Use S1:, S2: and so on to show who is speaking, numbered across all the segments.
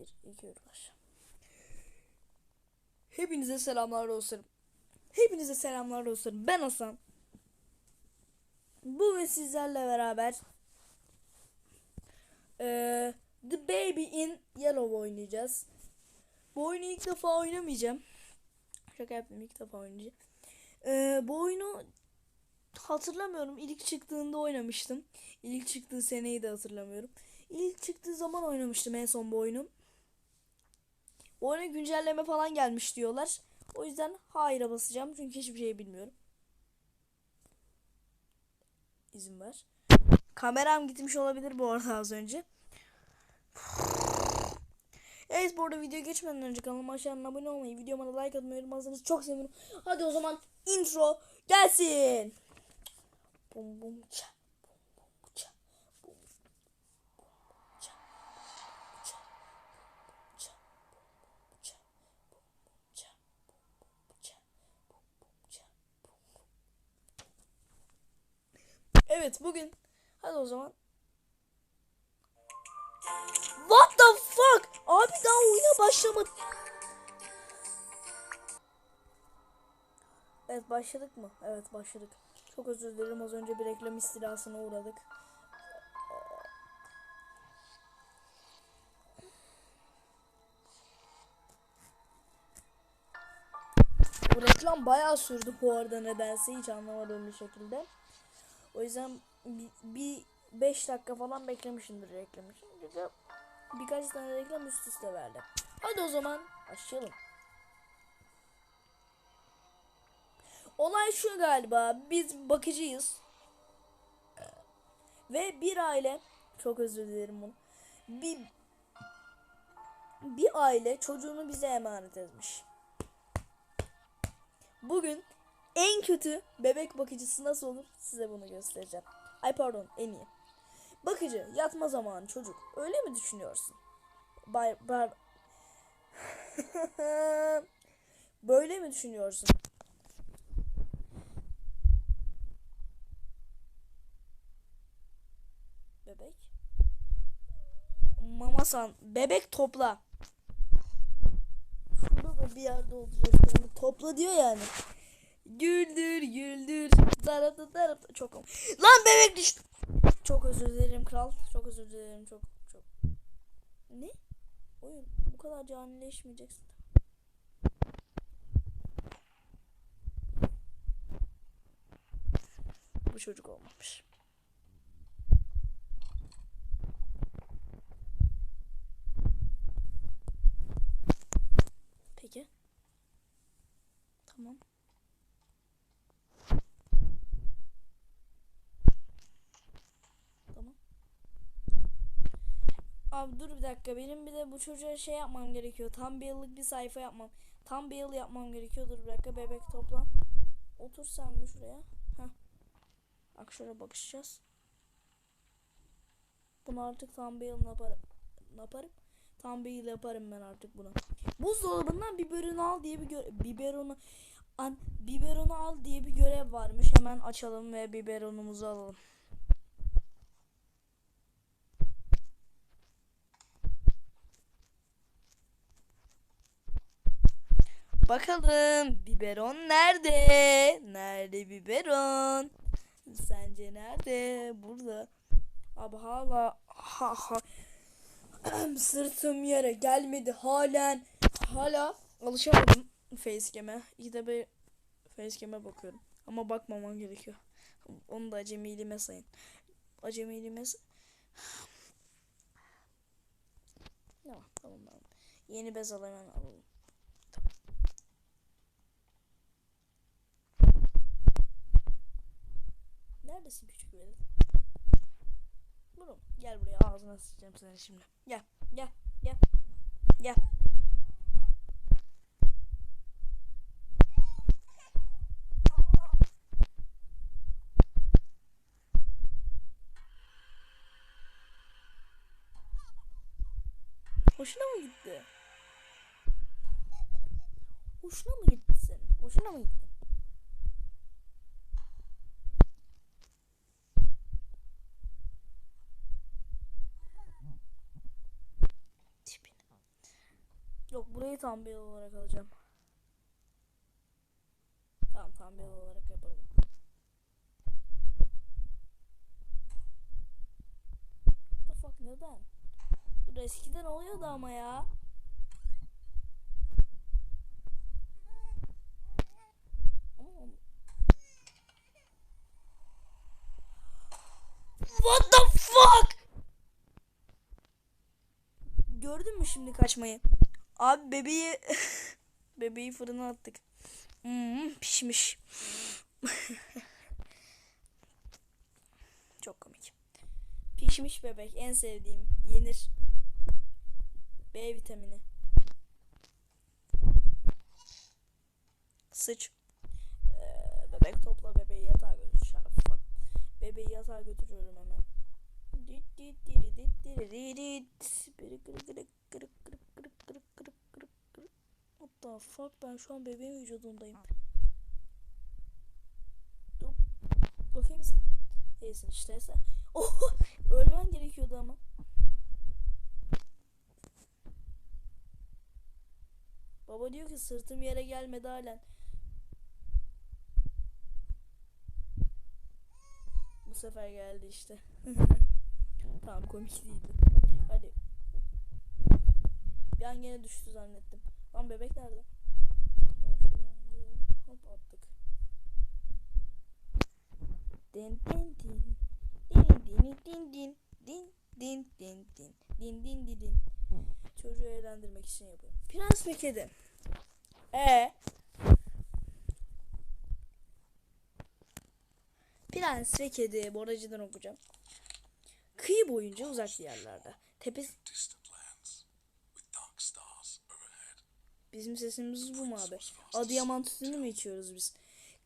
S1: Bir, iki, üç. Hepinize selamlar dostlarım. Hepinize selamlar dostlarım. Ben Hasan. Bu ve sizlerle beraber eee, The Baby in Yellow oynayacağız. Bu oyunu ilk defa oynamayacağım. Şaka yaptım ilk defa oynayacağım. Eee, bu oyunu hatırlamıyorum. İlk çıktığında oynamıştım. İlk çıktığı seneyi de hatırlamıyorum. İlk çıktığı zaman oynamıştım en son bu oyunu. Oyuna güncelleme falan gelmiş diyorlar. O yüzden hayır'a basacağım. Çünkü hiçbir şey bilmiyorum. İzin ver. Kameram gitmiş olabilir bu arada az önce. Evet bu arada video geçmeden önce kanalıma aşağıdan abone olmayı, videoma da like atmayı unutmazsanız çok sevinirim. Hadi o zaman intro gelsin. Bum bum ça. Bum bum ça. Bum bum ça. Bum ça. Bum ça. Bum ça. Bum ça. Bum ça. Bum ça. Bum. Evet bugün hadi o zaman What the fuck? Abi daha oyuna başlamadı. Evet başladık mı? Evet başladık. Çok özür dilerim az önce bir reklam istilasına uğradık. Bu reklam bayağı sürdü bu arada nedense hiç anlamadım bir şekilde. O yüzden bir 5 dakika falan beklemişimdir reklam için. De birkaç tane reklam üst üste verdi. Hadi o zaman başlayalım. Olay şu galiba. Biz bakıcıyız. Ve bir aile çok özür dilerim bunu. Bir bir aile çocuğunu bize emanet etmiş. Bugün en kötü bebek bakıcısı nasıl olur size bunu göstereceğim. Ay pardon en iyi. Bakıcı yatma zamanı çocuk. Öyle mi düşünüyorsun? Bay, bar... Böyle mi düşünüyorsun? Bebek. Mamasan. Bebek topla. Şurada da bir yerde olacak. Topla diyor yani. Güldür güldür. Darata darata. Çok Lan bebek düştü. Çok özür dilerim kral. Çok özür dilerim çok çok. Ne? Oyun bu kadar canileşmeyeceksin. Bu çocuk olmamış. Peki. Tamam. Abi dur bir dakika benim bir de bu çocuğa şey yapmam gerekiyor. Tam bir yıllık bir sayfa yapmam. Tam bir yıl yapmam gerekiyor. Dur bir dakika bebek topla. Otur sen bir şuraya. Heh. Bak şöyle bakışacağız. Bunu artık tam bir yıl yaparım. Yaparım? Tam bir yıl yaparım ben artık bunu. Buzdolabından biberonu al diye bir biberonu an biberonu al diye bir görev varmış. Hemen açalım ve biberonumuzu alalım. Bakalım biberon nerede? Nerede biberon? Sence nerede? Burada. Abi hala ha ha sırtım yere gelmedi halen. Hala alışamadım facecam'e. İkide bir facecam'e bakıyorum. Ama bakmamam gerekiyor. Onu da acemiliğime sayın. Acemiliğime Tamam tamam tamam. Yeni bez al hemen alalım. Neredesin küçük velet? Bunu gel buraya ağzına sıçacağım seni şimdi. Gel gel gel gel. Hoşuna mı gitti? Hoşuna mı gitti senin? Hoşuna mı gitti? Tipine. Yok burayı tam bir olarak alacağım. Tamam tam bir olarak yaparım. The fuck neden? Dur eskiden oluyordu ama ya. What the fuck? Gördün mü şimdi kaçmayı? Abi bebeği bebeği fırına attık. Hmm, pişmiş. Çok komik. Pişmiş bebek en sevdiğim. Yenir. B vitamini. Sıç. Ee, bebek topla bebeği yatağa götür. The fuck. Bebeği yatağa götürüyorum hemen. Dit dit dit diri di dit. Biri kırık kırık kırık kırık kırık kırık kırık kırık kırık. What the fuck ben şu an bebeğin vücudundayım. Dur. Okey misin? Değilsin işte. Oh! Ölmen gerekiyordu ama. Baba diyor ki sırtım yere gelmedi halen. Bu sefer geldi işte. tamam komik değildi. Hadi. Bir an gene düştü zannettim. Lan bebek nerede? Hop attık. Din din din. Din din din din. Din din din din. Din din din din. Çocuğu eğlendirmek için yapıyorum. Prens ve kedi. E Prens ve kedi. Boracıdan okuyacağım. Kıyı boyunca uzak yerlerde. Tepesi... Bizim sesimiz bu mu abi? Adıyaman tütünü mü içiyoruz biz?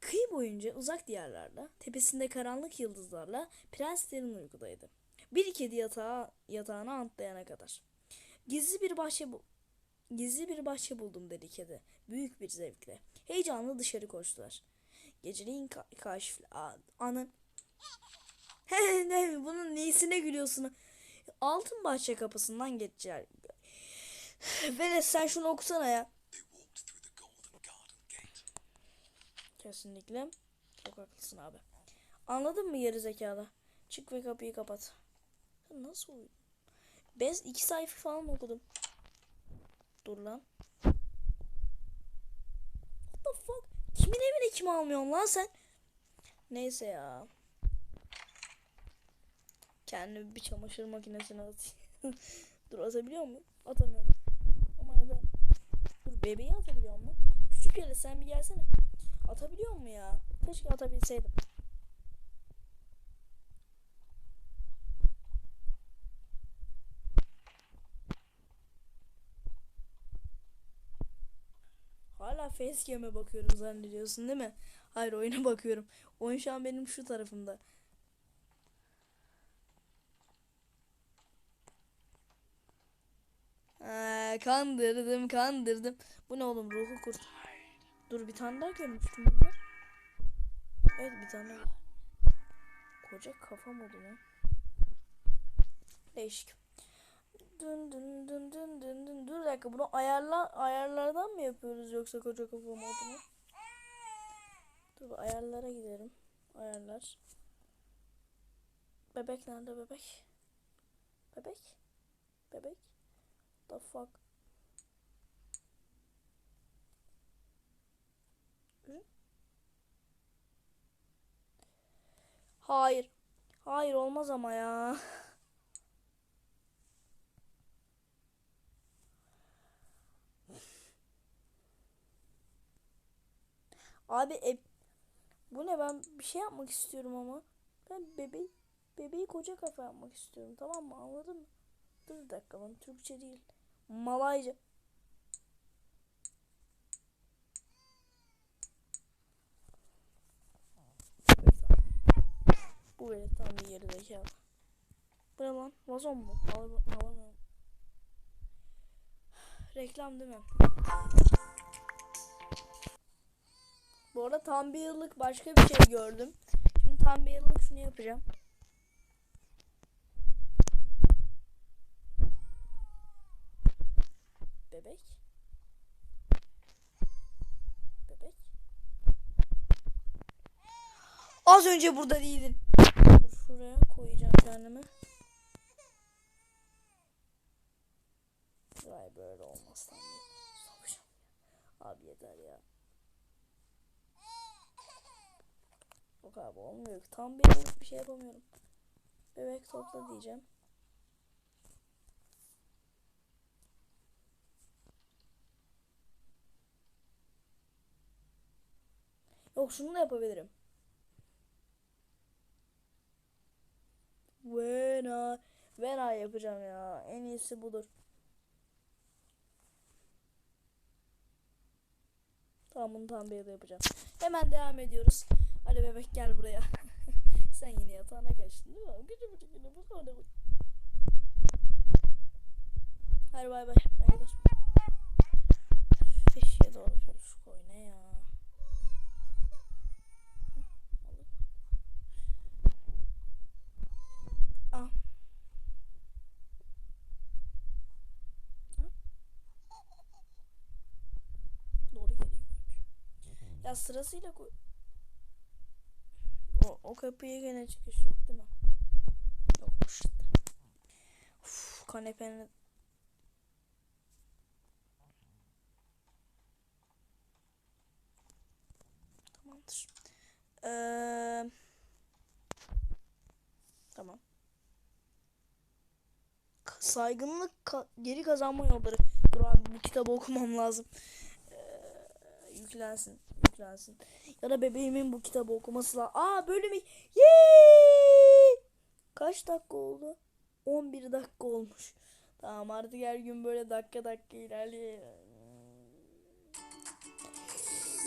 S1: Kıyı boyunca uzak diyarlarda, tepesinde karanlık yıldızlarla prens derin uykudaydı. Bir kedi yatağa, yatağına antlayana kadar. Gizli bir bahçe bu Gizli bir bahçe buldum dedi kedi. Büyük bir zevkle. Heyecanla dışarı koştular. Geceliğin ka- kaşifli... Aa, Anı... He ne bunun neyisine gülüyorsun? Altın bahçe kapısından geçecekler. Veles sen şunu okusana ya. Kesinlikle. Çok haklısın abi. Anladın mı geri zekalı? Çık ve kapıyı kapat. Nasıl uyudun? Ben iki sayfa falan okudum. Dur lan. What the fuck? Kimin evine kim almıyorsun lan sen? Neyse ya. Kendimi bir çamaşır makinesine atayım. Dur atabiliyor muyum? Atamıyorum. Ama neden? Dur bebeği atabiliyor mu? Küçük yere sen bir gelsene. Atabiliyor mu ya? Keşke atabilseydim. Hala facecam'e bakıyorum zannediyorsun değil mi? Hayır oyuna bakıyorum. Oyun şu an benim şu tarafımda. Ha, kandırdım kandırdım. Bu ne oğlum ruhu kurt. Dur bir tane daha görmüştüm bunda. Evet bir tane daha. Koca kafa modu mu? Değişik. Dün dün dün dün dün dün. Dur dakika bunu ayarla ayarlardan mı yapıyoruz yoksa koca kafa modunu? Dur bir ayarlara gidelim. Ayarlar. Bebek nerede bebek? Bebek? Bebek? The fuck? Hayır. Hayır olmaz ama ya. Abi e, bu ne ben bir şey yapmak istiyorum ama. Ben bebeği bebeği koca kafa yapmak istiyorum tamam mı anladın mı? Dur bir dakika lan Türkçe değil. Malayca. Bu böyle tam bir geri zekalı. Bu ne lan? Vazon mu? Al alamıyorum. Reklam değil mi? Bu arada tam bir yıllık başka bir şey gördüm. Şimdi tam bir yıllık şunu yapacağım. Bebek. bebek. Az önce burada değildin. Şuraya koyacağım kendimi. Vay böyle olmaz lan. Abi yeter ya. Yok abi olmuyor. Tam bir bir şey yapamıyorum. Bebek topla diyeceğim. Yok şunu da yapabilirim. Vena. Vena yapacağım ya. En iyisi budur. Tamam bunu tam bir yapacağım. Hemen devam ediyoruz. Hadi bebek gel buraya. Sen yine yatağına kaçtın değil mi? Gıcı gıcı gıcı bu kadar. Hadi bay bay. Ben gidiyorum. Eşeğe doğru koy ne ya. Sırasıyla koy. O, o kapıya gene çıkış yok değil mi? Yokmuş. Uf, kanepenin Tamamdır. Ee, tamam. Saygınlık ka- geri kazanma yolları. Dur abi bu kitabı okumam lazım. Ee, yüklensin. Yüklensin. Ya da bebeğimin bu kitabı okuması lazım. Aa bölümü. Kaç dakika oldu? 11 dakika olmuş. Tamam artık her gün böyle dakika dakika ilerliyor.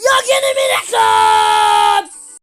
S1: Ya gene mi reklam?